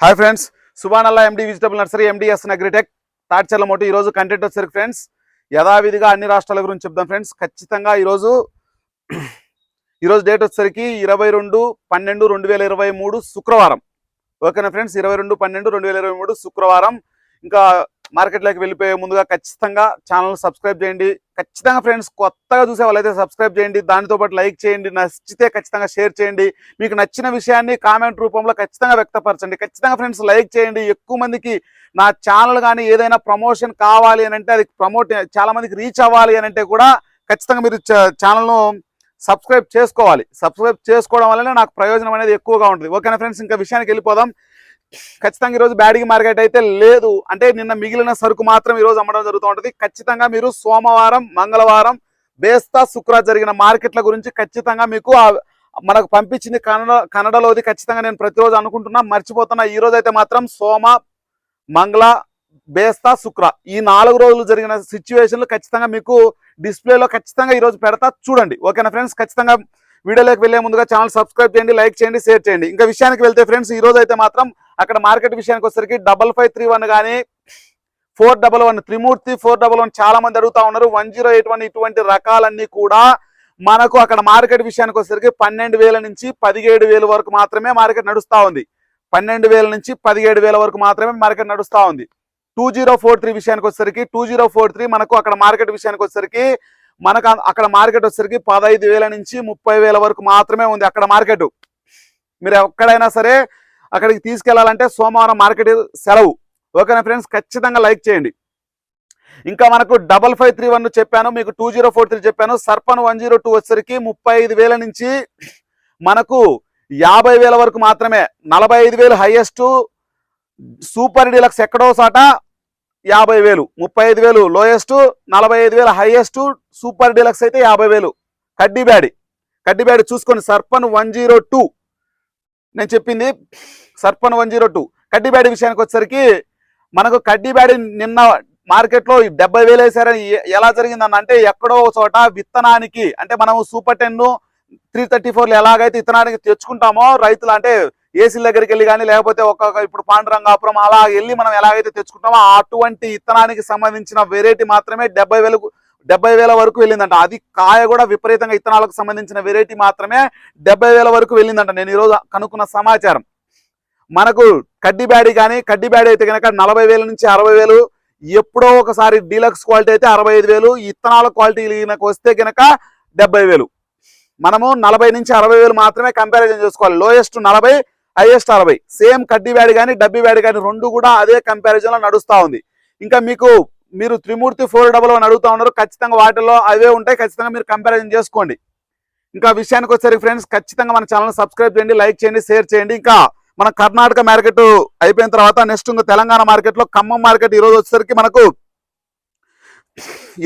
Hi friends సుబానల్లా MD vegetable nursery MDS agritech Tadcharla మోటు. ఈరోజు content వచ్చారు friends యథావిధిగా అన్ని రాష్ట్రాల గురించి చెప్దాం ఫ్రెండ్స్. ఖచ్చితంగా ఈరోజు ఈరోజు డేట్ వచ్చేసరికి ఇరవై రెండు పన్నెండు రెండు వేల ఇరవై మూడు శుక్రవారం. ఓకేనా ఫ్రెండ్స్? ఇరవై రెండు పన్నెండు రెండు వేల ఇరవై మూడు శుక్రవారం. ఇంకా మార్కెట్లోకి వెళ్ళిపోయే ముందుగా ఖచ్చితంగా ఛానల్ సబ్స్క్రైబ్ చేయండి. ఖచ్చితంగా ఫ్రెండ్స్ కొత్తగా చూసే వాళ్ళైతే సబ్స్క్రైబ్ చేయండి. దానితో పాటు లైక్ చేయండి. నచ్చితే ఖచ్చితంగా షేర్ చేయండి. మీకు నచ్చిన విషయాన్ని కామెంట్ రూపంలో ఖచ్చితంగా వ్యక్తపరచండి. ఖచ్చితంగా ఫ్రెండ్స్ లైక్ చేయండి. ఎక్కువ మందికి నా ఛానల్ కానీ ఏదైనా ప్రమోషన్ కావాలి అని అంటే అది ప్రమోట్ చాలా మందికి రీచ్ అవ్వాలి అని అంటే కూడా ఖచ్చితంగా మీరు ఛానల్ను సబ్స్క్రైబ్ చేసుకోవాలి. సబ్స్క్రైబ్ చేసుకోవడం వల్లనే నాకు ప్రయోజనం అనేది ఎక్కువగా ఉంటుంది. ఓకేనా ఫ్రెండ్స్? ఇంకా విషయానికి వెళ్ళిపోదాం. ఖచ్చితంగా ఈరోజు బ్యాడిగి మార్కెట్ అయితే లేదు. అంటే నిన్న మిగిలిన సరుకు మాత్రం ఈరోజు అమ్మడం జరుగుతూ ఉంటుంది. ఖచ్చితంగా మీరు సోమవారం మంగళవారం బేస్తా శుక్ర జరిగిన మార్కెట్ల గురించి ఖచ్చితంగా మీకు మనకు పంపించింది కన్నడ కన్నడలోది ఖచ్చితంగా నేను ప్రతిరోజు అనుకుంటున్నా. మర్చిపోతున్నా. ఈ రోజు అయితే మాత్రం సోమ మంగళ బేస్తా శుక్ర ఈ నాలుగు రోజులు జరిగిన సిచ్యువేషన్లు ఖచ్చితంగా మీకు డిస్ప్లేలో ఖచ్చితంగా ఈరోజు పెడతా చూడండి. ఓకేనా ఫ్రెండ్స్? ఖచ్చితంగా వీడియోలోకి వెళ్ళే ముందుగా ఛానల్ సబ్స్క్రైబ్ చేయండి లైక్ చేయండి షేర్ చేయండి. ఇంకా విషయానికి వెళ్తే ఫ్రెండ్స్ ఈ రోజు అయితే మాత్రం అక్కడ మార్కెట్ విషయానికి వచ్చేసరికి డబల్ ఫైవ్ త్రీ వన్ కానీ ఫోర్ డబల్ వన్ త్రిమూర్తి ఫోర్ డబల్ వన్ చాలా మంది అడుగుతా ఉన్నారు. వన్ జీరో ఎయిట్ వన్ ఇటువంటి రకాలన్నీ కూడా మనకు అక్కడ మార్కెట్ విషయానికి వచ్చేసరికి పన్నెండు వేల నుంచి పదిహేడు వేల వరకు మాత్రమే మార్కెట్ నడుస్తూ ఉంది. పన్నెండు వేల నుంచి పదిహేడు వేల వరకు మాత్రమే మార్కెట్ నడుస్తూ ఉంది. టూ జీరో ఫోర్ త్రీ విషయానికి వచ్చేసరికి టూ జీరో ఫోర్ త్రీ మనకు అక్కడ మార్కెట్ విషయానికి వచ్చేసరికి మనకు అక్కడ మార్కెట్ వచ్చేసరికి పదహైదు వేల నుంచి ముప్పై వేల వరకు మాత్రమే ఉంది అక్కడ మార్కెట్. మీరు ఎక్కడైనా సరే అక్కడికి తీసుకెళ్ళాలంటే సోమవారం మార్కెట్ సెలవు. ఓకేనా ఫ్రెండ్స్? ఖచ్చితంగా లైక్ చేయండి. ఇంకా మనకు డబల్ ఫైవ్ త్రీ వన్ చెప్పాను మీకు టూ జీరో ఫోర్ త్రీ చెప్పాను సర్పన్ వన్ జీరో టూ వచ్చేసరికి ముప్పై ఐదు వేల నుంచి మనకు యాభై వేల వరకు మాత్రమే. నలభై ఐదు వేలు హైయెస్ట్ సూపర్ డీలక్స్ ఎక్కడో సాట యాభై వేలు ముప్పై ఐదు వేలు లోయెస్ట్ నలభై ఐదు వేలు హైయెస్ట్ సూపర్ డీలక్స్ అయితే యాభై వేలు. కడ్డీబ్యాడి కడ్డీబ్యాడి చూసుకొని చూసుకోండి సర్పన్ వన్ జీరో టూ. నేను చెప్పింది సర్పన్ వన్ జీరో టూ. కడ్డీబ్యాడి విషయానికి వచ్చేసరికి మనకు కడ్డీబ్యాడి నిన్న మార్కెట్లో డెబ్బై వేలు వేసారని ఎలా జరిగిందన్న అంటే ఎక్కడో ఒక చోట విత్తనానికి అంటే మనము సూపర్ టెన్ త్రీ థర్టీ ఫోర్లు ఎలాగైతే విత్తనానికి తెచ్చుకుంటామో రైతులు అంటే ఏసీ దగ్గరికి వెళ్ళి కానీ లేకపోతే ఒక్కొక్క ఇప్పుడు పాండురంగాపురం అలా వెళ్ళి మనం ఎలాగైతే తెచ్చుకుంటామో అటువంటి విత్తనానికి సంబంధించిన వెరైటీ మాత్రమే డెబ్బై వేలకు డెబ్బై వేల వరకు వెళ్ళిందంట. అది కాయ కూడా విపరీతంగా ఇత్తనాలకు సంబంధించిన వెరైటీ మాత్రమే డెబ్బై వేల వరకు వెళ్ళిందంట. నేను ఈరోజు కనుక్కున్న సమాచారం. మనకు కడ్డీబ్యాడీ కానీ కడ్డీబ్యాడీ అయితే కనుక నలభై వేల నుంచి అరవై వేలు ఎప్పుడో ఒకసారి డీలక్స్ క్వాలిటీ అయితే అరవై ఐదు వేలు ఇత్తనాల క్వాలిటీ కనుక వస్తే కనుక డెబ్బై వేలు. మనము నలభై నుంచి అరవై వేలు మాత్రమే కంపారిజన్ చేసుకోవాలి. లోయెస్ట్ నలభై హైయెస్ట్ అరవై సేమ్ కడ్డీ బ్యాడ్ కానీ డబ్బీ బ్యాడ్ కానీ రెండు కూడా అదే కంపారిజన్లో నడుస్తా ఉంది. ఇంకా మీకు మీరు త్రిమూర్తి ఫోర్ డబల్ వన్ అడుగుతా ఉన్నారు ఖచ్చితంగా వాటిలో అవే ఉంటాయి ఖచ్చితంగా మీరు కంపారిజన్ చేసుకోండి. ఇంకా విషయానికి వచ్చేసరికి ఫ్రెండ్స్ ఖచ్చితంగా మన ఛానల్ సబ్స్క్రైబ్ చేయండి లైక్ చేయండి షేర్ చేయండి. ఇంకా మన కర్ణాటక మార్కెట్ అయిపోయిన తర్వాత నెక్స్ట్ ఇంకా తెలంగాణ మార్కెట్లో ఖమ్మం మార్కెట్ ఈ రోజు వచ్చేసరికి మనకు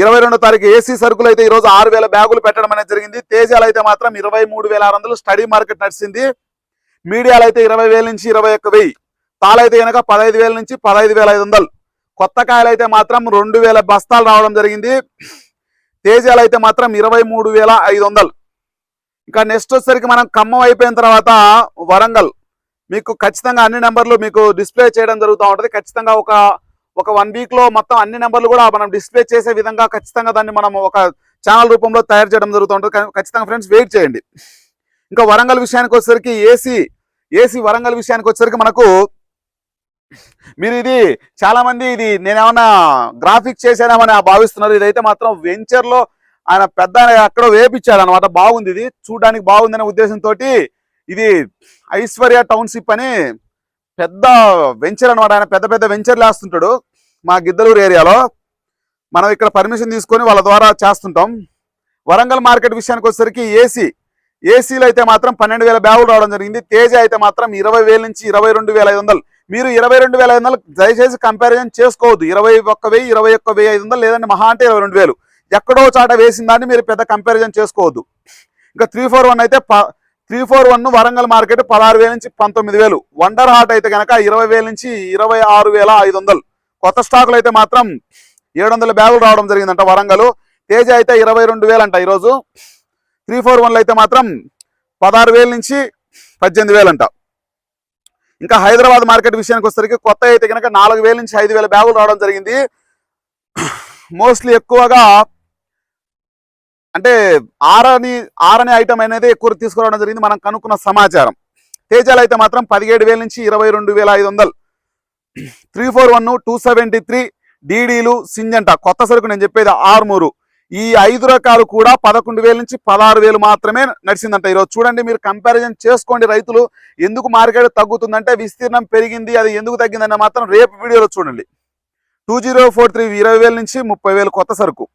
ఇరవై రెండో తారీఖు ఏసీ సరుకులు అయితే ఈ రోజు ఆరు వేల బ్యాగులు పెట్టడం అనేది జరిగింది. తేజాలు అయితే మాత్రం ఇరవై మూడు వేల ఆరు వందలు స్టడీ మార్కెట్ నడిచింది. మీడియాలు అయితే ఇరవై వేల నుంచి ఇరవై ఒక్క వెయ్యి. తాళైతే కనుక పదహైదు వేల నుంచి పదహైదు వేల ఐదు వందలు. కొత్త కాయలు అయితే మాత్రం రెండు వేల బస్తాలు రావడం జరిగింది. తేజాలు అయితే మాత్రం ఇరవై మూడు వేల ఐదు వందలు. ఇంకా నెక్స్ట్ వచ్చేసరికి మనం ఖమ్మం అయిపోయిన తర్వాత వరంగల్. మీకు ఖచ్చితంగా అన్ని నెంబర్లు మీకు డిస్ప్లే చేయడం జరుగుతూ ఉంటుంది. ఖచ్చితంగా ఒక ఒక వన్ వీక్లో మొత్తం అన్ని నెంబర్లు కూడా మనం డిస్ప్లే చేసే విధంగా ఖచ్చితంగా దాన్ని మనం ఒక ఛానల్ రూపంలో తయారు చేయడం జరుగుతూ ఉంటుంది. ఖచ్చితంగా ఫ్రెండ్స్ వెయిట్ చేయండి. ఇంకా వరంగల్ విషయానికి వచ్చేసరికి ఏసీ ఏసీ వరంగల్ విషయానికి వచ్చేసరికి మనకు మీరు ఇది చాలామంది ఇది నేనేమన్నా గ్రాఫిక్ చేశానేమని భావిస్తున్నారు. ఇదైతే మాత్రం వెంచర్లో ఆయన పెద్ద అక్కడ వేపించాడు అనమాట బాగుంది ఇది. చూడడానికి బాగుందనే ఉద్దేశంతో ఇది ఐశ్వర్య టౌన్షిప్ అని పెద్ద వెంచర్ అనమాట ఆయన పెద్ద పెద్ద వెంచర్లు వేస్తుంటాడు మా గిద్దలూరు ఏరియాలో. మనం ఇక్కడ పర్మిషన్ తీసుకొని వాళ్ళ ద్వారా చేస్తుంటాం. వరంగల్ మార్కెట్ విషయానికి వచ్చేసరికి ఏసీ ఏసీలు అయితే మాత్రం పన్నెండు వేల బ్యాగులు రావడం జరిగింది. తేజ అయితే మాత్రం ఇరవై వేల నుంచి ఇరవై రెండు వేల ఐదు వందలు. మీరు ఇరవై రెండు వేల ఐదు వందలు దయచేసి కంపారిజన్ చేసుకోవద్దు. ఇరవై ఒక్క వెయ్యి ఇరవై ఒక్క వెయ్యి ఐదు వందలు లేదంటే మహా అంటే ఇరవై రెండు వేలు. ఎక్కడో చాట వేసిన దాన్ని మీరు పెద్ద కంపారిజన్ చేసుకోవద్దు. ఇంకా త్రీ ఫోర్ వన్ అయితే three four one Warangal market పదహారు వేల నుంచి పంతొమ్మిది వేలు. వండర్ హార్ట్ అయితే కనుక ఇరవై వేల నుంచి ఇరవై ఆరు వేల ఐదు వందలు. కొత్త స్టాకులు అయితే మాత్రం ఏడు వందల బ్యాగులు రావడం జరిగిందంట వరంగల్. తేజ అయితే ఇరవై రెండు వేలు అంట ఈరోజు. త్రీ ఫోర్ వన్లు అయితే మాత్రం పదహారు వేల నుంచి పద్దెనిమిది వేలు అంట ఇంకా హైదరాబాద్ మార్కెట్ విషయానికి వచ్చేసరికి కొత్త అయితే కనుక నాలుగు వేల నుంచి ఐదు వేల బ్యాగులు రావడం జరిగింది. మోస్ట్లీ ఎక్కువగా అంటే ఆరని ఆరని ఐటమ్ అనేది ఎక్కువ తీసుకురావడం జరిగింది. మనం కనుక్కున్న సమాచారం. తేజాలు అయితే మాత్రం పదిహేడు వేల నుంచి ఇరవై రెండు వేల ఐదు వందలు. Three four one two seventy three డీడీలు సింజంట. కొత్త సరుకు నేను చెప్పేది ఆరుమూరు. ఈ ఐదు రకాలు కూడా పదకొండు వేల నుంచి పదహారు వేలు మాత్రమే నడిచిందంట ఈరోజు చూడండి మీరు కంపారిజన్ చేసుకోండి రైతులు. ఎందుకు మార్కెట్ తగ్గుతుందంటే విస్తీర్ణం పెరిగింది అది ఎందుకు తగ్గిందన్న మాత్రం రేపు వీడియోలో చూడండి. టూ జీరో ఫోర్ త్రీ ఇరవై వేల నుంచి ముప్పై వేలు కొత్త సరుకు.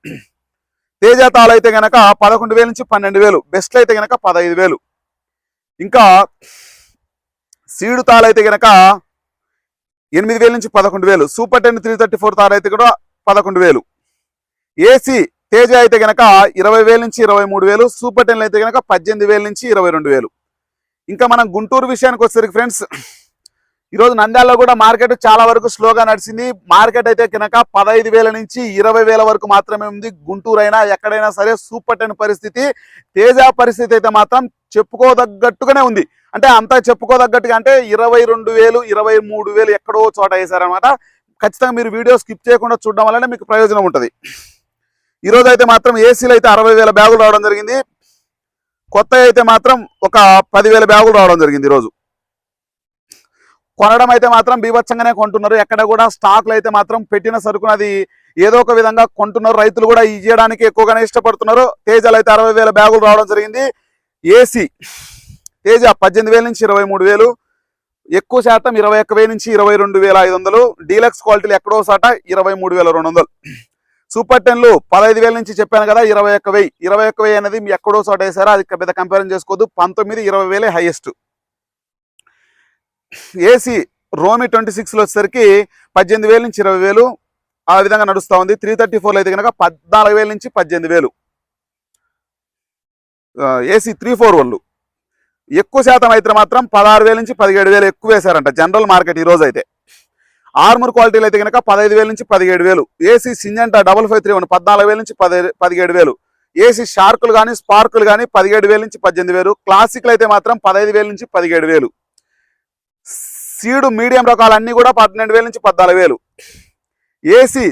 తేజ తాలు అయితే గనక పదకొండు వేల నుంచి పన్నెండు వేలు బెస్ట్లు అయితే గనక పదహైదు వేలు. ఇంకా సీడు తాలు అయితే గనక ఎనిమిది వేల నుంచి పదకొండు వేలు super ten three thirty four తాలు అయితే కూడా పదకొండు వేలు. ఏసీ తేజ అయితే గనక ఇరవై వేల నుంచి ఇరవై మూడు వేలు సూపర్ టెన్లు అయితే గనక పద్దెనిమిది వేల నుంచి ఇరవై రెండు వేలు. ఇంకా మనం గుంటూరు విషయానికి వచ్చేసరికి ఫ్రెండ్స్ ఈరోజు నంద్యాలలో కూడా మార్కెట్ చాలా వరకు స్లోగా నడిచింది. మార్కెట్ అయితే కనుక పదహైదు వేల నుంచి ఇరవై వేల వరకు మాత్రమే ఉంది. గుంటూరు అయినా ఎక్కడైనా సరే సూపర్ టెన్ పరిస్థితి. తేజ పరిస్థితి అయితే మాత్రం చెప్పుకోదగ్గట్టుగానే ఉంది. అంటే అంతా చెప్పుకోదగ్గట్టుగా అంటే ఇరవై రెండు వేలు ఇరవై మూడు వేలు ఎక్కడో చోట వేశారనమాట ఖచ్చితంగా మీరు వీడియో స్కిప్ చేయకుండా చూడడం వల్లనే మీకు ప్రయోజనం ఉంటుంది. ఈరోజు అయితే మాత్రం ఏసీలు అయితే అరవై వేల బ్యాగులు రావడం జరిగింది. కొత్త అయితే మాత్రం ఒక పదివేల బ్యాగులు రావడం జరిగింది ఈరోజు. కొనడం అయితే మాత్రం బీభత్సంగానే కొంటున్నారు. ఎక్కడ కూడా స్టాక్లు అయితే మాత్రం పెట్టిన సరుకును అది ఏదో ఒక విధంగా కొంటున్నారు. రైతులు కూడా ఇయ్యడానికి ఎక్కువగానే ఇష్టపడుతున్నారు. తేజాలు అయితే అరవై వేల బ్యాగులు రావడం జరిగింది. ఏసీ తేజ పద్దెనిమిది వేల నుంచి ఇరవై మూడు వేలు. ఎక్కువ శాతం ఇరవై ఒక్క వేల నుంచి ఇరవై రెండు వేల ఐదు వందలు. డీలక్స్ క్వాలిటీలు ఎక్కడో సాట ఇరవై మూడు వేల రెండు వందలు. సూపర్ టెన్లు పదహైదు వేల నుంచి చెప్పాను కదా ఇరవై ఒక్క వెయ్యి. ఇరవై ఒక్క వెయ్యి అనేది మీ ఎక్కడో చోట వేసారో? అది పెద్ద కంపారిజన్ చేసుకోవద్దు. పంతొమ్మిది ఇరవై వేలే హైయెస్ట్ ఏసీ రోమి ట్వంటీ సిక్స్లో వచ్చేసరికి పద్దెనిమిది వేల నుంచి ఇరవై వేలు. ఆ విధంగా నడుస్తూ ఉంది. త్రీ థర్టీ ఫోర్లో అయితే కనుక పద్నాలుగు వేల నుంచి పద్దెనిమిది వేలు. ఏసీ త్రీ ఫోర్ వాళ్ళు ఎక్కువ శాతం అయితే మాత్రం పదహారు వేల నుంచి పదిహేడు వేలు ఎక్కువ వేశారంట. జనరల్ మార్కెట్ ఈ రోజు అయితే ఆర్మర్ క్వాలిటీలు అయితే కనుక పదహైదు వేల నుంచి పదిహేడు వేలు. AC Syngenta double five three one పద్నాలుగు వేల నుంచి పది పదిహేడు వేలు. ఏసీ షార్కులు కానీ స్పార్కులు కానీ పదిహేడు వేల నుంచి పద్దెనిమిది వేలు. క్లాసిక్లు అయితే మాత్రం పదహైదు వేల నుంచి పదిహేడు వేలు. సీడు మీడియం రకాలు కూడా పన్నెండు వేల నుంచి పద్నాలుగు వేలు. ఏసీ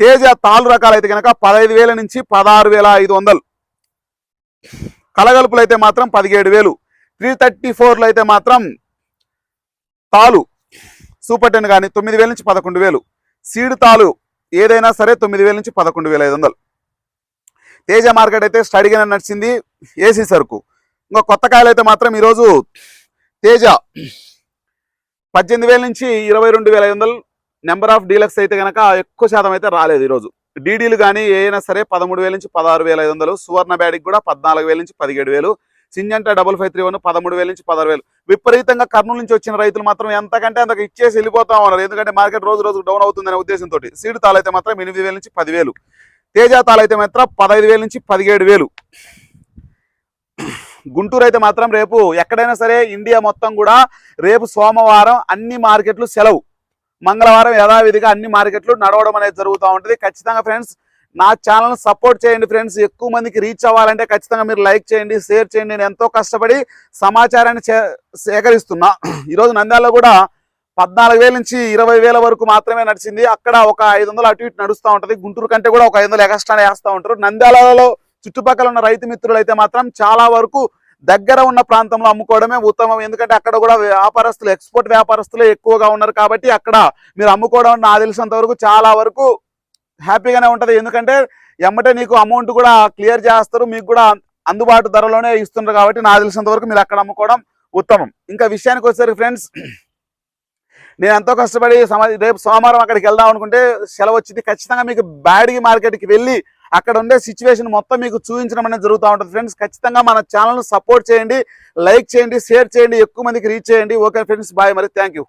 తేజ తాళ్ళు రకాలు అయితే కనుక పదహైదు వేల నుంచి పదహారు వేల ఐదు వందలు. కలగలుపులు అయితే మాత్రం పదిహేడు వేలు. త్రీ థర్టీ ఫోర్లు అయితే మాత్రం తాలు. సూపర్ టెన్ కానీ తొమ్మిది వేల నుంచి పదకొండు వేలు. సీడ్ తాలు ఏదైనా సరే తొమ్మిది వేల నుంచి పదకొండు వేల ఐదు వందలు. తేజ మార్కెట్ అయితే స్టడీగానే నడిచింది ఏసీ సరుకు. ఇంకా కొత్త కాయలు అయితే మాత్రం ఈరోజు తేజ పద్దెనిమిది వేల నుంచి ఇరవై రెండు వేల ఐదు వందలు. నెంబర్ ఆఫ్ డీలక్స్ అయితే కనుక ఎక్కువ శాతం అయితే రాలేదు ఈరోజు. డీడీలు కానీ ఏదైనా సరే పదమూడు వేల నుంచి పదహారు వేల ఐదు వందలు. సువర్ణ బ్యాడికి కూడా పద్నాలుగు వేల నుంచి పదిహేడు వేలు. Syngenta double five three one పదమూడు వేల నుంచి పదహారు వేలు. విపరీతంగా కర్నూలు నుంచి వచ్చిన రైతులు మాత్రం ఎంతకంటే అంతకు ఇచ్చేసి వెళ్ళిపోతా ఉన్నారు. ఎందుకంటే మార్కెట్ రోజు రోజు డౌన్ అవుతుందనే ఉద్దేశంతో సీడు తాలైతే మాత్రం ఎనిమిది వేల నుంచి పదివేలు తేజ తాలైతే మాత్రం పదహైదు వేల నుంచి పదిహేడు వేలు. గుంటూరు అయితే మాత్రం రేపు ఎక్కడైనా సరే ఇండియా మొత్తం కూడా రేపు సోమవారం అన్ని మార్కెట్లు సెలవు. మంగళవారం యథావిధిగా అన్ని మార్కెట్లు నడవడం అనేది జరుగుతూ ఉంటుంది. ఖచ్చితంగా ఫ్రెండ్స్ నా ఛానల్ సపోర్ట్ చేయండి ఫ్రెండ్స్. ఎక్కువ మందికి రీచ్ అవ్వాలంటే ఖచ్చితంగా మీరు లైక్ చేయండి షేర్ చేయండి. నేను ఎంతో కష్టపడి సమాచారాన్ని సేకరిస్తున్నా. ఈరోజు నంద్యాలలో కూడా పద్నాలుగు వేల నుంచి ఇరవై వేల వరకు మాత్రమే నడిచింది. అక్కడ ఒక ఐదు వందలు అటు ఇటు నడుస్తూ ఉంటుంది. గుంటూరు కంటే కూడా ఒక ఐదు వందలు ఎక్స్ట్రా వేస్తూ ఉంటారు. నంద్యాలలో చుట్టుపక్కల ఉన్న రైతు మిత్రులు అయితే మాత్రం చాలా వరకు దగ్గర ఉన్న ప్రాంతంలో అమ్ముకోవడమే ఉత్తమం. ఎందుకంటే అక్కడ కూడా వ్యాపారస్తులు ఎక్స్పోర్ట్ వ్యాపారస్తులే ఎక్కువగా ఉన్నారు కాబట్టి అక్కడ మీరు అమ్ముకోవడం నా తెలిసినంత వరకు చాలా వరకు హ్యాపీగానే ఉంటుంది. ఎందుకంటే ఎమ్మటే నీకు అమౌంట్ కూడా క్లియర్ చేస్తారు. మీకు కూడా అందుబాటు ధరలోనే ఇస్తున్నారు కాబట్టి నాకు తెలిసినంత వరకు మీరు అక్కడ అమ్ముకోవడం ఉత్తమం. ఇంకా విషయానికి వచ్చేసరికి ఫ్రెండ్స్ నేను ఎంతో కష్టపడి రేపు సోమవారం అక్కడికి వెళ్దాం అనుకుంటే సెలవు వచ్చింది. ఖచ్చితంగా మీకు బ్యాడ్గి మార్కెట్కి వెళ్ళి అక్కడ ఉండే సిచ్యువేషన్ మొత్తం మీకు చూపించడం అనేది జరుగుతూ ఉంటుంది. ఫ్రెండ్స్ ఖచ్చితంగా మన ఛానల్ను సపోర్ట్ చేయండి లైక్ చేయండి షేర్ చేయండి ఎక్కువ మందికి రీచ్ చేయండి. ఓకే ఫ్రెండ్స్ బాయ్ మరి థ్యాంక్ యూ